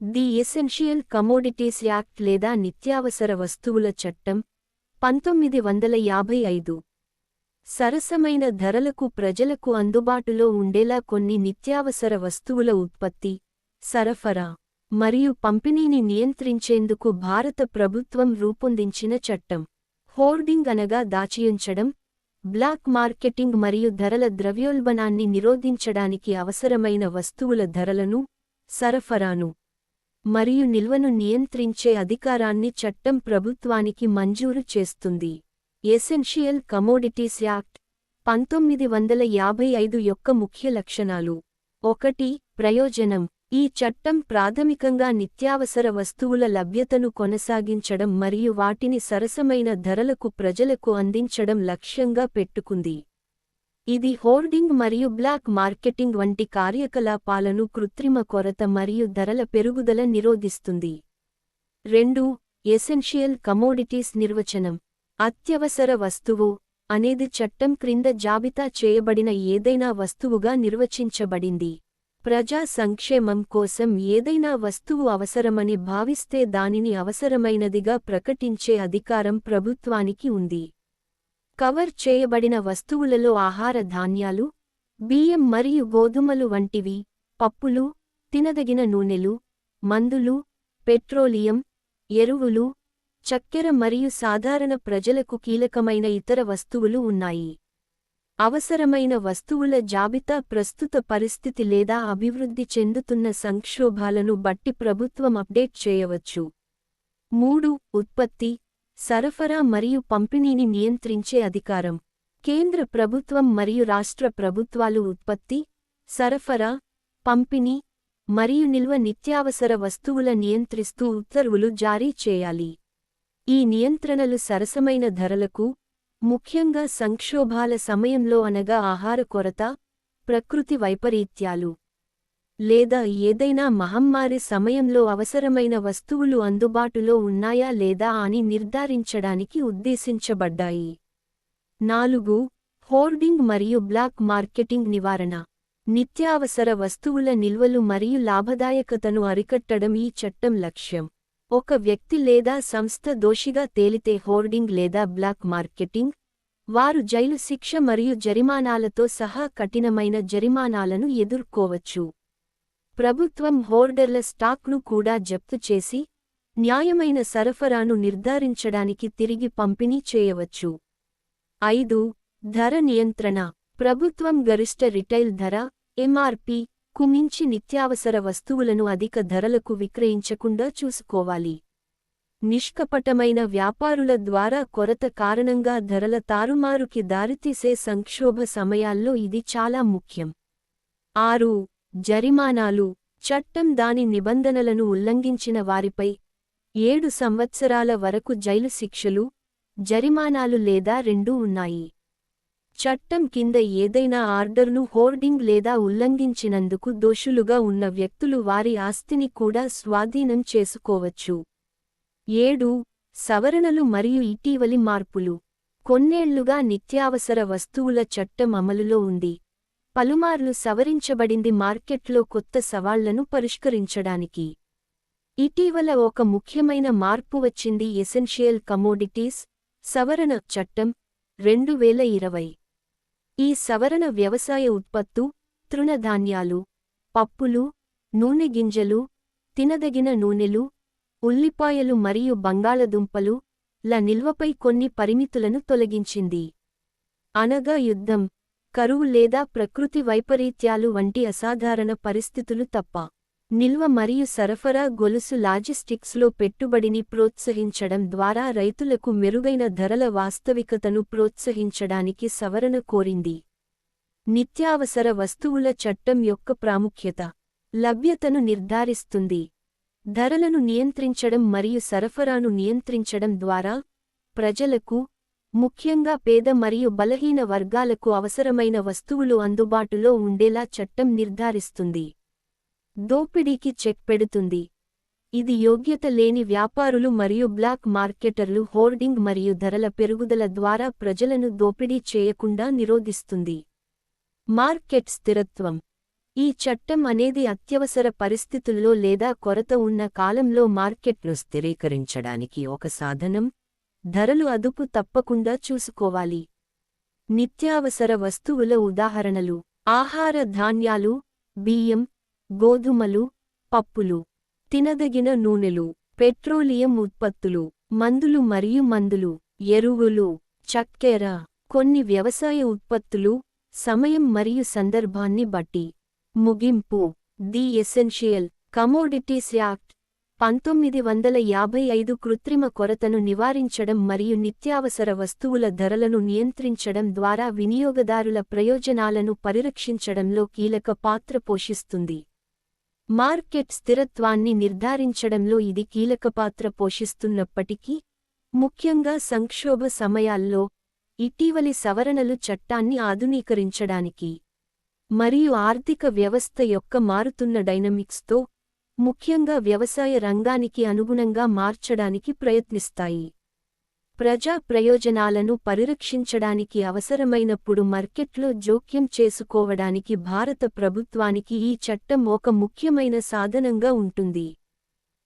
The essential commodities act లేదా నిత్యావసర వస్తువుల చట్టం పంతొమ్మిది వందల యాభై ఐదు. సరసమైన ధరలకు ప్రజలకు అందుబాటులో ఉండేలా కొన్ని నిత్యావసర వస్తువుల ఉత్పత్తి సరఫరా మరియు పంపిణీని నియంత్రించేందుకు భారత ప్రభుత్వం రూపొందించిన చట్టం. హోర్డింగ్ అనగా దాచియుంచడం బ్లాక్ మార్కెటింగ్ మరియు ధరల ద్రవ్యోల్బణాన్ని నిరోధించడానికి అవసరమైన వస్తువుల ధరలను సరఫరాను మరియు నిల్వను నియంత్రించే అధికారాన్ని చట్టం ప్రభుత్వానికి మంజూరు చేస్తుంది. ఎసెన్షియల్ కమోడిటీస్ యాక్ట్ పంతొమ్మిది వందల యాభై ఐదు యొక్క ముఖ్య లక్షణాలు. ఒకటి ప్రయోజనం. ఈ చట్టం ప్రాథమికంగా నిత్యావసర వస్తువుల లభ్యతను కొనసాగించడం మరియు వాటిని సరసమైన ధరలకు ప్రజలకు అందించడం లక్ష్యంగా పెట్టుకుంది. ఇది హోర్డింగ్ మరియు బ్లాక్ మార్కెటింగ్ వంటి కార్యకలాపాలను కృత్రిమ కొరత మరియు ధరల పెరుగుదల నిరోధిస్తుంది. రెండు ఎసెన్షియల్ కమోడిటీస్ నిర్వచనం. అత్యవసర వస్తువు అనేది చట్టం క్రింద జాబితా చేయబడిన ఏదైనా వస్తువుగా నిర్వచించబడింది. ప్రజా సంక్షేమం కోసం ఏదైనా వస్తువు అవసరమని భావిస్తే దానిని అవసరమైనదిగా ప్రకటించే అధికారం ప్రభుత్వానికి ఉంది. కవర్ చేయబడిన వస్తువులలో ఆహార ధాన్యాలు బియ్యం మరియు గోధుమలు వంటివి పప్పులు తినదగిన నూనెలు మందులు పెట్రోలియం ఎరువులు చక్కెర మరియు సాధారణ ప్రజలకు కీలకమైన ఇతర వస్తువులు ఉన్నాయి. అవసరమైన వస్తువుల జాబితా ప్రస్తుత పరిస్థితి లేదా అభివృద్ధి చెందుతున్న సంక్షోభాలను బట్టి ప్రభుత్వం అప్డేట్ చేయవచ్చు. మూడు ఉత్పత్తి సరఫరా మరియు పంపిణీని నియంత్రించే అధికారం కేంద్ర ప్రభుత్వం మరియు రాష్ట్ర ప్రభుత్వాలు ఉత్పత్తి సరఫరా పంపిణీ మరియు నిల్వ నిత్యావసర వస్తువుల నియంత్రిస్తూ ఉత్తర్వులు జారీ చేయాలి. ఈ నియంత్రణలు సరసమైన ధరలకు ముఖ్యంగా సంక్షోభాల సమయంలో అనగా ఆహార కొరత ప్రకృతి వైపరీత్యాలు. లేదా ఏదైనా మహమ్మారి సమయంలో అవసరమైన వస్తువులు అందుబాటులో ఉన్నాయా లేదా అని నిర్ధారించడానికి ఉద్దేశించబడ్డాయి. నాలుగు హోర్డింగ్ మరియు బ్లాక్ మార్కెటింగ్ నివారణ. నిత్యావసర వస్తువుల నిల్వలు మరియు లాభదాయకతను అరికట్టడం ఈ చట్టం లక్ష్యం. ఒక వ్యక్తి లేదా సంస్థ దోషిగా తేలితే హోర్డింగ్ లేదా బ్లాక్ మార్కెటింగ్ వారు జైలు శిక్ష మరియు జరిమానాలతో సహా కఠినమైన జరిమానాలను ఎదుర్కోవచ్చు. ప్రభుత్వం హోర్డర్ల స్టాక్ను కూడా జప్తు చేసి న్యాయమైన సరఫరాను నిర్ధారించడానికి తిరిగి పంపిణీ చేయవచ్చు. ఐదు ధర నియంత్రణ. ప్రభుత్వం గరిష్ట రిటైల్ ధర ఎంఆర్పి కు మించి నిత్యావసర వస్తువులను అధిక ధరలకు విక్రయించకుండా చూసుకోవాలి. నిష్కపటమైన వ్యాపారుల ద్వారా కొరత కారణంగా ధరల తారుమారుకి దారితీసే సంక్షోభ సమయాల్లో ఇది చాలా ముఖ్యం. ఆరు జరిమానాలు చట్టం దాని నిబంధనలను ఉల్లంఘించిన వారిపై ఏడు సంవత్సరాల వరకు జైలు శిక్షలు జరిమానాలు లేదా రెండూ ఉన్నాయి. చట్టం కింద ఏదైనా ఆర్డర్ను హోర్డింగ్ లేదా ఉల్లంఘించినందుకు దోషులుగా ఉన్న వ్యక్తులు వారి ఆస్తిని కూడా స్వాధీనం చేసుకోవచ్చు. ఏడు సవరణలు మరియు ఇటీవలి మార్పులు. కొన్నేళ్ళుగా నిత్యావసర వస్తువుల చట్టం అమలులో ఉంది. పలుమార్లు సవరించబడింది మార్కెట్లో కొత్త సవాళ్ళను పరిష్కరించడానికి. ఇటీవల ఒక ముఖ్యమైన మార్పు వచ్చింది ఎసెన్షియల్ కమోడిటీస్ సవరణ చట్టం రెండు వేల ఇరవై. ఈ సవరణ వ్యవసాయ ఉత్పత్తు తృణధాన్యాలు పప్పులు నూనె గింజలు తినదగిన నూనెలు ఉల్లిపాయలు మరియు బంగాళదుంపలు ల నిల్వపై కొన్ని పరిమితులను తొలగించింది. అనగా యుద్ధం కరువు లేదా ప్రకృతి వైపరీత్యాలు వంటి అసాధారణ పరిస్థితులు తప్ప. నిల్వ మరియు సరఫరా గొలుసు లాజిస్టిక్స్లో పెట్టుబడిని ప్రోత్సహించడం ద్వారా రైతులకు మెరుగైన ధరల వాస్తవికతను ప్రోత్సహించడానికి సవరణ కోరింది. నిత్యావసర వస్తువుల చట్టం యొక్క ప్రాముఖ్యత. లభ్యతను నిర్ధారిస్తుంది. ధరలను నియంత్రించడం మరియు సరఫరాను నియంత్రించడం ద్వారా ప్రజలకు ముఖ్యంగా పేద మరియు బలహీన వర్గాలకు అవసరమైన వస్తువులు అందుబాటులో ఉండేలా చట్టం నిర్ధారిస్తుంది. దోపిడీకి చెక్ పెడుతుంది. ఇది యోగ్యత లేని వ్యాపారులు మరియు బ్లాక్ మార్కెటర్లు హోర్డింగ్ మరియు ధరల పెరుగుదల ద్వారా ప్రజలను దోపిడీ చేయకుండా నిరోధిస్తుంది. మార్కెట్ స్థిరత్వం. ఈ చట్టం అనేది అత్యవసర పరిస్థితుల్లో లేదా కొరత ఉన్న కాలంలో మార్కెట్ను స్థిరీకరించడానికి ఒక సాధనం ధరలు అదుపు తప్పకుండా చూసుకోవాలి. నిత్యావసర వస్తువుల ఉదాహరణలు. ఆహార ధాన్యాలు బియ్యం గోధుమలు పప్పులు తినదగిన నూనెలు పెట్రోలియం ఉత్పత్తులు మందులు మరియు మందులు ఎరువులు చక్కెర కొన్ని వ్యవసాయ ఉత్పత్తులు సమయం మరియు సందర్భాన్ని బట్టి. ముగింపు. ది ఎసెన్షియల్ కమోడిటీస్ యాక్ట్ పంతొమ్మిది వందల యాభై ఐదు కృత్రిమ కొరతను నివారించడం మరియు నిత్యావసర వస్తువుల ధరలను నియంత్రించడం ద్వారా వినియోగదారుల ప్రయోజనాలను పరిరక్షించడంలో కీలక పాత్ర పోషిస్తుంది. మార్కెట్ స్థిరత్వాన్ని నిర్ధారించడంలో ఇది కీలక పాత్ర పోషిస్తున్నప్పటికీ ముఖ్యంగా సంక్షోభ సమయాల్లో ఇటీవలి సవరణలు చట్టాన్ని ఆధునీకరించడానికి మరియు ఆర్థిక వ్యవస్థ యొక్క మారుతున్న డైనమిక్స్తో ముఖ్యంగా వ్యవసాయ రంగానికి అనుగుణంగా మార్చడానికి ప్రయత్నిస్తాయి. ప్రజా ప్రయోజనాలను పరిరక్షించడానికి అవసరమైనప్పుడు మార్కెట్లో జోక్యం చేసుకోవడానికి భారత ప్రభుత్వానికి ఈ చట్టం ఒక ముఖ్యమైన సాధనంగా ఉంటుంది.